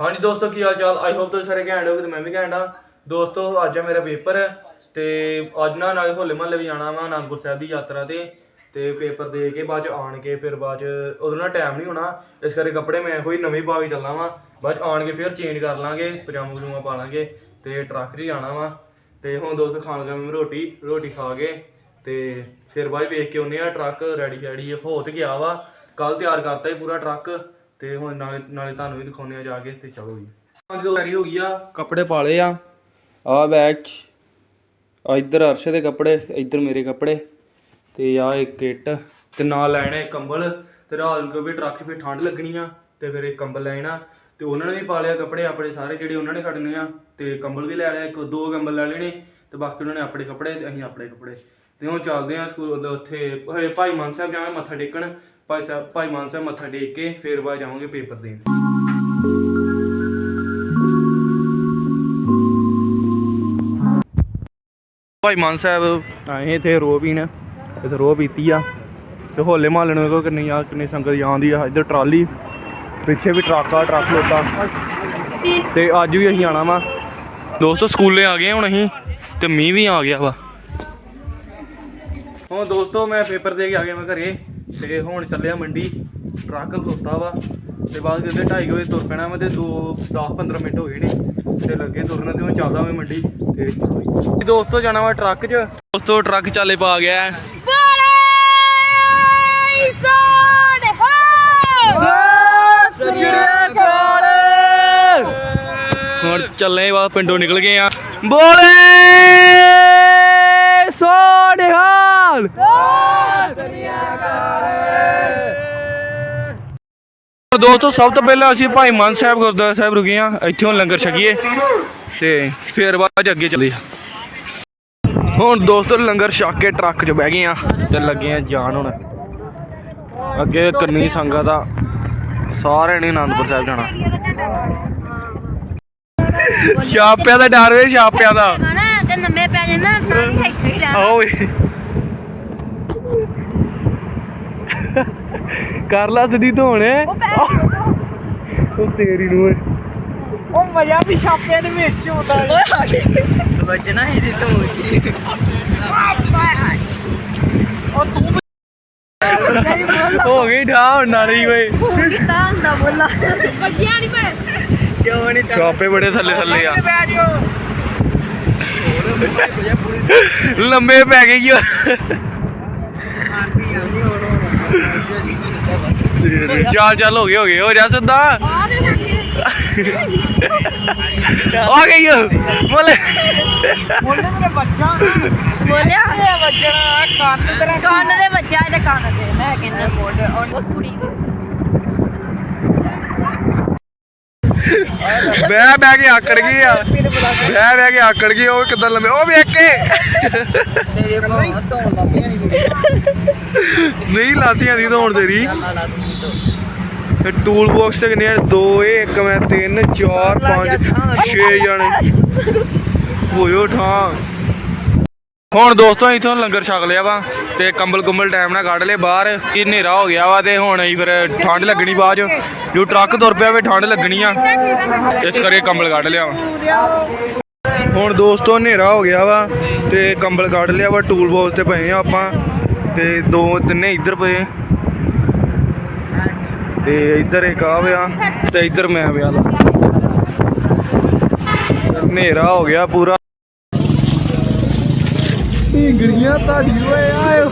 ਹਾਂਜੀ ਦੋਸਤੋ, ਕੀ ਹਾਲ ਚਾਲ ਆਈ ਹੋਪ ਤੁਸੀਂ ਸਾਰੇ ਘੈਂਟ ਹੋਗੇ ਤੇ ਮੈਂ ਵੀ ਘੈਂਟ ਆ ਦੋਸਤੋ, ਅੱਜ ਆ ਮੇਰਾ ਪੇਪਰ ਤੇ ਅੱਜ ਨਾ ਨਾਲੇ ਹੋਲੇ ਮਹੱਲੇ ਵੀ ਜਾਣਾ ਵਾ, ਅਨੰਦਪੁਰ ਸਾਹਿਬ ਦੀ ਯਾਤਰਾ ਤੇ। ਤੇ ਪੇਪਰ ਦੇ ਕੇ ਬਾਅਦ ਚ ਆਣ ਕੇ ਫਿਰ ਬਾਅਦ ਚ ਉਦੋਂ ਨਾ ਟਾਈਮ ਨਹੀਂ ਹੋਣਾ। ਇਸ ਕਰਕੇ ਕੱਪੜੇ ਮੈਂ ਕੋਈ ਨਵੇਂ ਪਾ ਕੇ ਚੱਲਣਾ ਵਾ। ਬਾਅਦ ਚ ਆਣ ਕੇ ਫਿਰ ਚੇਂਜ ਕਰ ਲਾਂਗੇ, ਪਜਾਮਾ ਪਜੂਮਾ ਪਾ ਲਾਂਗੇ ਤੇ ਟਰੱਕ 'ਚ ਜਾਣਾ ਵਾ। ਤੇ ਹੁਣ ਦੋਸਤ ਖਾਣ ਲੱਗਾ ਮੈਂ ਰੋਟੀ ਰੋਟੀ ਖਾ ਕੇ ਤੇ ਫਿਰ ਬਾਅਦ 'ਚ ਵੇਖ ਕੇ ਆਉਂਦੇ ਆ ਟਰੱਕ ਰੈਡੀ ਰੈਡੀ ਹੋ ਤੇ ਗਿਆ ਵਾ। ਕੱਲ ਤਿਆਰ ਕਰਤਾ ਹੀ ਪੂਰਾ ਟਰੱਕ ਤੇ ਹੁਣ ਨਾਲੇ ਨਾਲੇ ਤੁਹਾਨੂੰ ਵੀ ਦਿਖਾਉਂਦੇ ਆ ਜਾ ਕੇ ਤੇ ਚਲੋ ਜੀ। ਹਾਂਜੀ ਦੋ ਰੈਡੀ ਹੋ ਗਈ ਆ, ਕੱਪੜੇ ਪਾ ਲਏ ਆ। ਆ ਬੈਗ ਆ ਇੱਧਰ ਅਰਸ਼ ਦੇ ਕੱਪੜੇ, ਇੱਧਰ ਮੇਰੇ ਕੱਪੜੇ। ਤੇ ਆ ਇੱਕ ਕਿੱਟ ਤੇ ਨਾਲ ਲੈਣਾ ਇੱਕ ਕੰਬਲ ਤੇ ਰਾਤ ਨੂੰ ਕਿਉਂਕਿ ਟਰੱਕ 'ਚ ਫਿਰ ਠੰਡ ਲੱਗਣੀ ਆ ਤੇ ਫਿਰ ਇੱਕ ਕੰਬਲ ਲੈਣਾ। ਤੇ ਉਹਨਾਂ ਨੇ ਵੀ ਪਾ ਲਿਆ ਕੱਪੜੇ, ਆਪਣੇ ਸਾਰੇ ਜਿਹੜੇ ਉਹਨਾਂ ਨੇ ਖੜਨੇ ਆ ਤੇ ਕੰਬਲ ਵੀ ਲੈ ਲਿਆ, ਇੱਕ, ਦੋ ਕੰਬਲ ਲੈ ਲੈਣੇ ਤੇ ਬਾਕੀ ਉਹਨਾਂ ਨੇ ਆਪਣੇ ਕੱਪੜੇ ਤੇ ਅਸੀਂ ਆਪਣੇ ਕੱਪੜੇ। ਤੇ ਹੁਣ ਚੱਲਦੇ ਆ ਸਕੂਲ, ਉੱਥੇ ਹਜੇ ਭਾਈ ਮਾਨ ਸਾਹਿਬ ਜਾਵਾਂਗੇ ਮੱਥਾ ਟੇਕਣ। ਭਾਈ ਸਾਹਿਬ ਭਾਈ ਮਾਨ ਸਾਹਿਬ ਮੱਥਾ ਟੇਕ ਕੇ ਫਿਰ ਬਾਅਦ ਜਾਵਾਂਗੇ ਪੇਪਰ ਦੇਣ। ਭਾਈ ਮਾਨ ਸਾਹਿਬ ਆਏ ਇੱਥੇ ਰੋ ਪੀਣ ਇੱਥੇ ਰੋ ਪੀਤੀ ਆ। ਤੇ ਹੋਲੇ ਮਹੱਲੇ ਨੂੰ ਦੇਖੋ ਕਿੰਨੀ ਆ ਕਿੰਨੀ ਸੰਗਤ ਜਾਂਦੀ ਆ। ਇੱਧਰ ਟਰਾਲੀ ਪਿੱਛੇ ਵੀ ਟਰੱਕ ਆ ਟਰੱਕ ਲੋਤਾ ਤੇ ਅੱਜ ਵੀ ਅਸੀਂ ਆਣਾ ਵਾ। ਦੋਸਤੋ ਸਕੂਲੇ ਆ ਗਏ ਹੁਣ ਅਸੀਂ ਤੇ ਮੀਂਹ ਵੀ ਆ ਗਿਆ ਵਾ। ਹੁਣ ਦੋਸਤੋ ਮੈਂ ਪੇਪਰ ਦੇ ਕੇ ਆ ਗਿਆ ਮੈਂ ਘਰੇ। ਤੇ ਹੁਣ ਚੱਲਿਆ ਮੰਡੀ ਟਰੱਕ ਖਲੋਤਾ ਵਾ ਤੇ ਬਾਅਦ ਕਹਿੰਦੇ 2:30 ਵਜੇ ਤੁਰ ਪੈਣਾ ਵਾ ਤੇ 2 10 15 ਮਿੰਟ ਹੋ ਗਏ ਨੇ ਤੇ ਲੱਗੇ ਤੁਰਨ ਤੇ ਹੁਣ ਚੱਲਦਾ ਮੈਂ ਮੰਡੀ ਤੇ। ਦੋਸਤੋ ਜਾਣਾ ਵਾ ਟਰੱਕ 'ਚ। ਦੋਸਤੋ ਟਰੱਕ ਚਾਲੇ ਪਾ ਗਿਆ। ਹੁਣ ਚੱਲੇ ਵਾ ਪਿੰਡੋਂ ਨਿਕਲ ਗਏ ਆ। ਬੋਲੇ ਸੋਨਿਹਾਲ ਦੋਸਤੋ, ਸਭ ਤੋਂ ਪਹਿਲਾਂ ਅਸੀਂ ਭਾਈ ਮਾਨ ਸਾਹਿਬ, ਗੁਰਦੁਆਰਾ ਸਾਹਿਬ ਰੁਕੇ ਆ ਇੱਥੋਂ ਲੰਗਰ ਛਕੀਏ ਤੇ ਫਿਰ ਬਾਅਦ 'ਚ ਅੱਗੇ ਚੱਲੇ ਹੁਣ ਦੋਸਤੋ, ਲੰਗਰ ਛਕ ਕੇ ਟਰੱਕ 'ਚ ਬਹਿ ਗਏ ਆ ਤੇ ਲੱਗੇ ਆ ਜਾਣ ਹੁਣ। ਅੱਗੇ ਕੰਨੀ ਸੰਗਤ ਦਾ ਸਾਰਿਆਂ ਨੇ ਆਨੰਦਪੁਰ ਸਾਹਿਬ ਜਾਣਾ। ਛਾਪਿਆਂ ਦਾ ਡਰ ਵੇ, ਛਾਪਿਆਂ ਦਾ। ਤੇ ਪੈ ਜਾਣਾ ਓਏ ਕਰ ਲਾ ਸਦੀ ਧੋਣੇ। ਉਹ ਤੇਰੀ ਨੂੰ ਓਏ। ਉਹ ਮਜ਼ਾ ਵੀ ਛਾਪਿਆਂ ਦੇ ਵਿੱਚ ਆਉਂਦਾ ਵੱਜਣਾ ਹੀ ਦੀ ਢੋਲ ਉਹ ਤੂੰ ਹੋ ਗਈ ਠਾ ਹੁਣ ਨਾਲ ਹੀ ਓਏ ਕੀਤਾ ਹੁੰਦਾ ਬੋਲਾ। ਵੱਜਿਆ ਨਹੀਂ ਪਰ ਕਿਉਂ ਨਹੀਂ ਛਾਪੇ ਬੜੇ ਥੱਲੇ ਥੱਲੇ ਆ। ਬੈ ਜਿਓ ਲੰਮੇ ਪੈ ਗਏ ਕੀ ਚੱਲ ਚੱਲ ਹੋ ਗਏ ਹੋ ਗਏ ਹੋ ਜਾ ਸਿੱਧਾ। ਆ ਦੇ ਆ ਗਈ ਓ। ਬੋਲੇ। ਮੁੱਲੇ ਮੇਰੇ ਬੱਚਾ ਬੋਲਿਆ। ਵੱਜਣਾ ਕੰਨ ਤੇਰਾ ਕੰਨ ਦੇ ਵੱਜਿਆ ਇਹਦੇ ਕੰਨ ਤੇ। ਮੈਂ ਕਹਿੰਦਾ ਬੋਲ। ਉਹ ਕੁੜੀ ਬਹਿ ਬਹਿ ਕੇ ਆਕੜ ਗਈ ਆ। ਬਹਿ ਬਹਿ ਕੇ ਆਕੜ ਗਈ ਉਹ ਕਿੱਦਾਂ ਲੰਮੇ ਉਹ ਵੇਖ ਕੇ ਤੇਰੇ ਮਾਂ ਧੋਣ ਲੱਗੇ ਨਹੀਂ ਨਹੀਂ ਲਾਤੀਆਂ ਦੀ ਧੋਣ ਤੇਰੀ। ਤੇ ਟੂਲ ਬਾਕਸ ਤੇ ਕਿੰਨੇ ਆ? ਦੋ ਇਹ ਇੱਕ ਮੈਂ ਤਿੰਨ, ਚਾਰ, ਪੰਜ 6 ਜਾਣੇ। ਹੋਇਓ ਠਾਂ। ਹੁਣ ਦੋਸਤੋ ਇਥੋਂ ਲੰਗਰ ਛਕ ਲਿਆ ਵਾ ਤੇ ਕੰਬਲ ਕੁੰਬਲ ਟਾਈਮ ਨਾਲ ਕੱਢ ਲਏ ਬਾਹਰ, ਕਿ ਹਨੇਰਾ ਹੋ ਗਿਆ ਵਾ ਤੇ ਹੁਣ ਅਸੀਂ ਫਿਰ ਠੰਡ ਲੱਗਣੀ ਬਾਅਦ ਚ। ਜੋ ਟਰੱਕ ਤੁਰ ਪਿਆ ਵੇ, ਠੰਡ ਲੱਗਣੀ ਆ। ਇਸ ਕਰਕੇ ਕੰਬਲ ਕੱਢ ਲਿਆ ਵਾ। ਹੁਣ ਦੋਸਤੋ ਹਨੇਰਾ ਹੋ ਗਿਆ ਵਾ ਤੇ ਕੰਬਲ ਕੱਢ ਲਿਆ ਵਾ ਟੂਲ ਬਾਕਸ ਤੇ ਪਏ ਆ ਆਪਾਂ। ਤੇ ਦੋ ਤਿੰਨੇ ਇੱਧਰ ਪਏ। ਤੇ ਇੱਧਰ ਇੱਕ ਆ ਪਿਆ ਤੇ ਇੱਧਰ ਮੈਂ ਪਿਆ ਲਾ ਹਨੇਰਾ ਹੋ ਗਿਆ ਪੂਰਾ। ਢਿੰਗੜੀਆਂ ਤੁਹਾਡੀ ਓਏ ਆਏ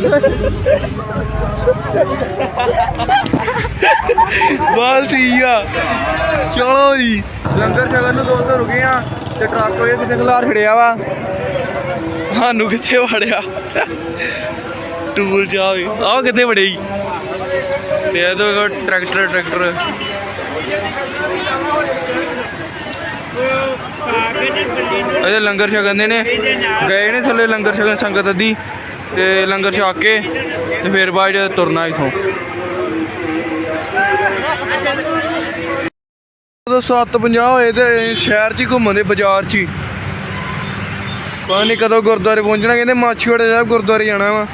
ਬਸ ਠੀਕ ਆ। ਚਲੋ ਜੀ। ਲੰਗਰ ਛਕਣ ਨੂੰ ਦੋਸਤੋ ਰੁਕੇ ਆ ਤੇ ਟਰੱਕ ਵੇ ਕਿਤੇ ਖਲਾਰ ਛੜਿਆ ਵਾ। ਸਾਨੂੰ ਕਿੱਥੇ ਵੜਿਆ? ਟੂਲ ਜਾਵੇ ਆਹ ਕਿੱਥੇ ਵੜਿਆ ਈ? ਤੇ ਇਹ ਤੋਂ ਟਰੈਕਟਰ ਟਰੈਕਟਰ। ਇਹਦੇ ਲੰਗਰ ਛਕਦੇ ਨੇ। ਗਏ ਨੇ ਥੱਲੇ ਲੰਗਰ ਛਕਣ ਸੰਗਤ ਅੱਧੀ ਤੇ ਲੰਗਰ ਛਕ ਕੇ ਤੇ ਫਿਰ ਬਾਅਦ 'ਚ ਤੁਰਨਾ ਇਥੋਂ। ਉਦੋਂ 7:50 ਹੋਏ ਤੇ ਸ਼ਹਿਰ 'ਚ ਹੀ ਘੁੰਮਦੇ ਬਾਜ਼ਾਰ 'ਚ ਹੀ। ਪਤਾ ਨਹੀਂ ਕਦੋਂ ਗੁਰਦੁਆਰੇ ਪਹੁੰਚਣਾ, ਕਹਿੰਦੇ ਮਾਛੀਵਾੜੇ ਸਾਹਿਬ ਗੁਰਦੁਆਰੇ ਜਾਣਾ ਵਾ।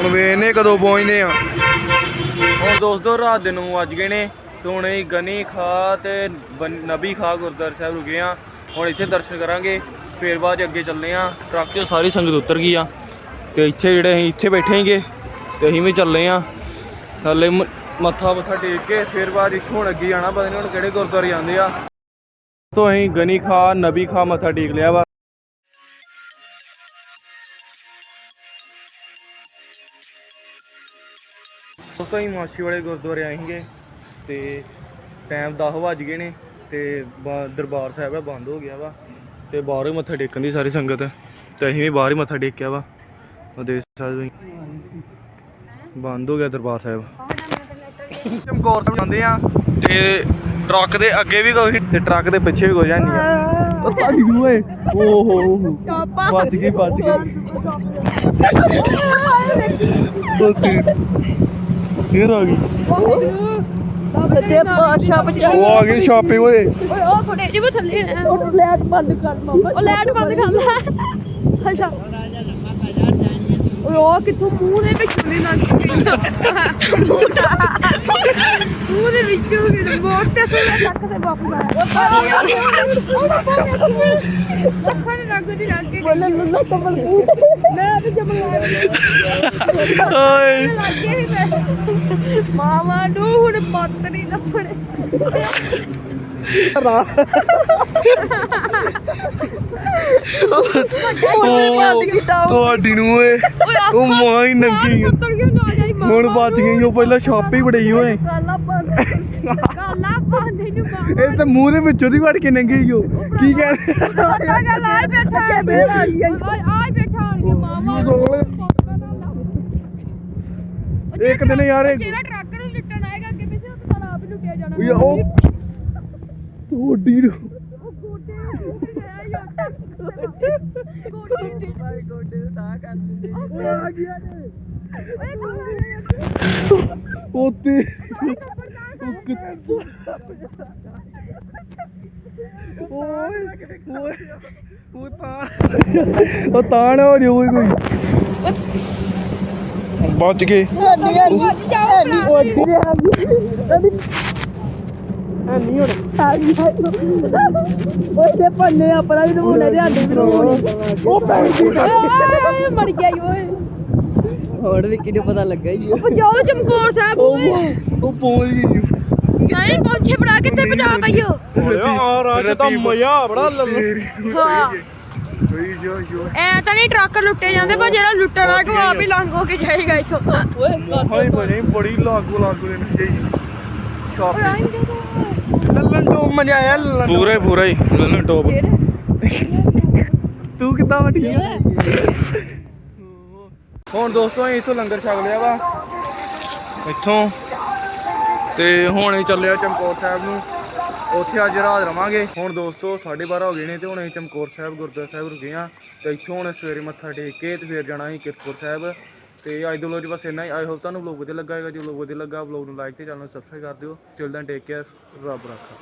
ਹੁਣ ਵੇਖਨੇ ਕਦੋਂ ਪਹੁੰਚਦੇ ਆ ਹੁਣ ਦੋਸਤੋ, ਰਾਤ ਦੇ 9 ਵੱਜ ਗਏ ਨੇ ਤੇ ਹੁਣ ਅਸੀਂ ਗਨੀ ਖਾ ਤੇ ਬਨ- ਨਬੀ ਖਾ ਗੁਰਦੁਆਰਾ ਸਾਹਿਬ ਰੁਕੇ ਆ ਹੁਣ ਇੱਥੇ ਦਰਸ਼ਨ ਕਰਾਂਗੇ, ਫੇਰ ਬਾਅਦ 'ਚ ਅੱਗੇ ਚੱਲਨੇ ਆ ਟਰੱਕ 'ਚ ਸਾਰੀ ਸੰਗਤ ਉਤਰ ਗਈ ਆ ਤੇ ਇੱਥੇ ਜਿਹੜੇ ਅਸੀਂ ਇੱਥੇ ਬੈਠੇ ਸੀਗੇ ਤੇ ਅਸੀਂ ਵੀ ਚੱਲੇ ਆ ਥੱਲੇ ਮ- ਮੱਥਾ ਮੱਥਾ ਟੇਕ ਕੇ ਫਿਰ ਬਾਅਦ ਇੱਥੋਂ ਹੁਣ ਅੱਗੇ ਜਾਣਾ, ਪਤਾ ਨਹੀਂ ਹੁਣ ਕਿਹੜੇ ਗੁਰਦੁਆਰੇ ਜਾਂਦੇ ਆ। ਤੋਂ ਅਸੀਂ ਗਨੀ ਖਾ, ਨਬੀ ਖਾ ਮੱਥਾ ਟੇਕ ਲਿਆ ਵਾ। ਦੋਸਤੋ ਅਸੀਂ ਮਾਛੀ ਵਾਲੇ ਗੁਰਦੁਆਰੇ ਆਏ ਸੀਗੇ ਤੇ ਟਾਈਮ 10 ਵੱਜ ਗਏ ਨੇ ਤੇ ਦਰਬਾਰ ਸਾਹਿਬ ਹੈ ਬੰਦ ਹੋ ਗਿਆ ਵਾ ਤੇ ਬਾਹਰ ਹੀ ਮੱਥਾ ਟੇਕਣ ਦੀ ਸਾਰੀ ਸੰਗਤ। ਤੇ ਅਸੀਂ ਵੀ ਬਾਹਰ ਹੀ ਮੱਥਾ ਟੇਕਿਆ ਵਾ। ਉਹ ਦੇਖ ਸਕਦੇ ਹੋ ਬੰਦ ਹੋ ਗਿਆ ਦਰਬਾਰ ਸਾਹਿਬ। ਚਮਕੌਰ ਸਾਹਿਬ ਜਾਂਦੇ ਆ ਤੇ ਟਰੱਕ ਦੇ ਅੱਗੇ ਵੀ ਕੋਈ ਤੇ ਟਰੱਕ ਦੇ ਪਿੱਛੇ ਵੀ ਕੋਈ ਜਾਂਦੀ ਆ। ਉਹ ਨੂੰ ਓਏ। ਓਹੋ। ਬਚ ਗਈ ਬਚ ਗਈ। ਓਕੇ। ਫੇਰ ਆ ਗਈ। ਸੱਚੇ ਪਾਤਸ਼ਾਹ ਬਚਾ ਉਹ ਆ ਗਈ ਸ਼ਾਪਿੰਗ ਓਏ। ਓਏ ਉਹ ਫੜੇ ਜਿਵੇਂ ਥੱਲੇ ਨੇ ਉਹ ਲੈਟ ਬੰਦ ਕਰ ਮਾਮਾ ਉਹ ਲੈਟ ਬੰਦ ਕਰ ਲੈ। ਅੱਛਾ। ਓਏ ਉਹ ਕਿੱਥੋਂ ਮੂੰਹ ਦੇ ਵਿੱਚੋਂ ਦੀ ਲੰਘ ਗਈ। ਮੂੰਹ ਦੇ ਵਿੱਚੋਂ ਦੀ ਮੋਟੇ ਸੇ ਲੱਕ ਤੇ ਵਾਪਸ ਆਇਆ। ਲੱਖਾਂ ਦੇ ਰੰਗ ਦੀ ਰੰਗ ਕੇ ਬੋਲੇ ਲੁੱਲਾ ਕਮਲ ਮੈਂ ਤੇ ਜਮਲਾ ਓਏ ਮਾਮਾ ਨੂੰ ਹੁਣ ਪੱਤ ਨਹੀਂ ਲੱਭਣੇ। ਤੁਹਾਡੀ ਨੂੰ ਓਏ। ਉਹ ਮਾਂ ਹੀ ਨੰਗੀ ਆ। ਹੁਣ ਬਚ ਗਈ ਉਹ ਪਹਿਲਾਂ ਛਾਪੇ ਹੀ ਬੜਈ ਓਏ। ਗਾਲਾ ਬੰਦ ਗਾਲਾ ਬੰਦ ਨੂੰ ਮਾਮਾ ਇਹ ਤਾਂ ਮੂੰਹ ਦੇ ਵਿੱਚੋਂ ਦੀ ਵੜ ਕੇ ਨੰਗੀ ਓ ਕੀ ਕਹਿ ਗੱਲ ਆਏ ਬੈਠਾ। ਬੇੜਾ ਆਈ ਆਏ ਬੈਠਾ ਮਾਮਾ ਇੱਕ ਦਿਨ ਯਾਰ ਇਹ- ਜਿਹੜਾ ਟਰੱਕ ਨੂੰ ਲਿੱਟਣ ਆਏਗਾ ਅੱਗੇ ਪਿੱਛੇ ਉਹ ਤਾਂ ਸਾਰਾ ਆਪ ਹੀ ਲੁੱਟਿਆ ਜਾਣਾ। ਓਏ ਉਹ ਤੁਹਾਡੀ ਨੂੰ। ਉਹ ਗੋਡੇ ਉੱਤੇ ਗਿਆ ਯਾਰ। ਗੋਡੇ ਤੇ ਗੋਡੇ ਤਾਂ ਕਰ ਦਿੰਦੇ ਓਏ ਆ ਗਿਆ ਓਏ ਕੌਣ ਆਇਆ ਪੋਤੇ ਉਹ ਕਿੱਥੇ ਓਏ ਓਏ ਉਹ ਤਾਂ ਉਹ ਤਾਂ ਨਾ ਹੋ ਰਿਹਾ ਓਏ ਕੋਈ। ਬਚ ਗਏ। ਓਏ ਪੰਨੇ ਆਪਣਾ ਵੀ ਨਮੂਨੇ ਦੇ ਆਂਡੇ ਵੀ ਉਹ ਪੈ ਗਈ ਮਰ ਗਿਆ ਓਏ। ਹੋਰ ਵੀ ਕਿਹਨੂੰ ਪਤਾ ਲੱਗਾ ਹੀ ਉਹ ਜਾਓ ਚਮਕੌਰ ਸਾਹਿਬ ਓਏ। ਉਹ ਪਹੁੰਚ ਗਈ ਨਹੀਂ ਪਹੁੰਚੇ ਬੜਾ ਕਿੱਥੇ ਪਹੁੰਚਾ ਪਈਓ। ਆ ਰਾਜ ਦਾ ਮਜ਼ਾ ਬੜਾ ਲੱਗਾ ਹਾਂ। ਐ ਤਾਂ ਨਹੀਂ ਟਰੱਕ ਲੁੱਟੇ ਜਾਂਦੇ ਪਰ ਜਿਹੜਾ ਲੁੱਟਣ ਆ ਉਹ ਆਪ ਹੀ ਲੰਘ ਹੋ ਕੇ ਜਾਏਗਾ ਇਥੋਂ। ਓਏ ਹਾਈ ਬਣੀ ਬੜੀ ਲਾਗੂ ਲਾਗੂ ਨੇ ਜਾਈ ਸ਼ਾਪਿੰਗ ਲੱਲਣ ਤੋਂ। ਮਜ਼ਾ ਆਇਆ ਲੱਲਣ ਪੂਰਾ ਹੀ ਪੂਰਾ ਹੀ ਲੱਲਣ ਟੋਪ ਤੂੰ ਕਿੱਦਾਂ ਵਟੀ ਆ? ਹੁਣ ਦੋਸਤੋ ਅਸੀਂ ਇੱਥੋਂ ਲੰਗਰ ਛਕ ਲਿਆ ਵਾ। ਇੱਥੋਂ। ਤੇ ਹੁਣ ਅਸੀਂ ਚੱਲੇ ਆ ਚਮਕੌਰ ਸਾਹਿਬ ਨੂੰ। ਉੱਥੇ ਅੱਜ ਰਾਤ ਰਵਾਂਗੇ। ਹੁਣ ਦੋਸਤੋ 12:30 ਹੋ ਗਏ ਨੇ ਤੇ ਹੁਣ ਅਸੀਂ ਚਮਕੌਰ ਸਾਹਿਬ, ਗੁਰਦੁਆਰਾ ਸਾਹਿਬ ਰੁਕੇ ਆ ਤੇ ਇੱਥੋਂ ਹੁਣ ਸਵੇਰੇ ਮੱਥਾ ਟੇਕ ਕੇ ਤੇ ਫਿਰ ਜਾਣਾ ਅਸੀਂ ਕਿਰਤਪੁਰ ਸਾਹਿਬ। ਤੇ ਅੱਜ ਦੇ ਵਲੋਗ 'ਚ ਬਸ ਇੰਨਾ ਹੀ। ਆਈ ਹੋਪ ਤੁਹਾਨੂੰ ਵਲੋਗ ਵਧੀਆ ਲੱਗਾ ਹੋਵੇਗਾ ਜੇ ਵਲੋਗ ਵਧੀਆ ਲੱਗਾ ਵਲੋਗ ਨੂੰ ਲਾਈਕ ਤੇ ਚੈਨਲ ਨੂੰ ਸਬਸਕ੍ਰਾਈਬ ਕਰ ਦਿਓ। ਚਿਲਡਰਨ ਟੇਕ ਕੇਅਰ ਰੱਬ ਰੱਖਾ।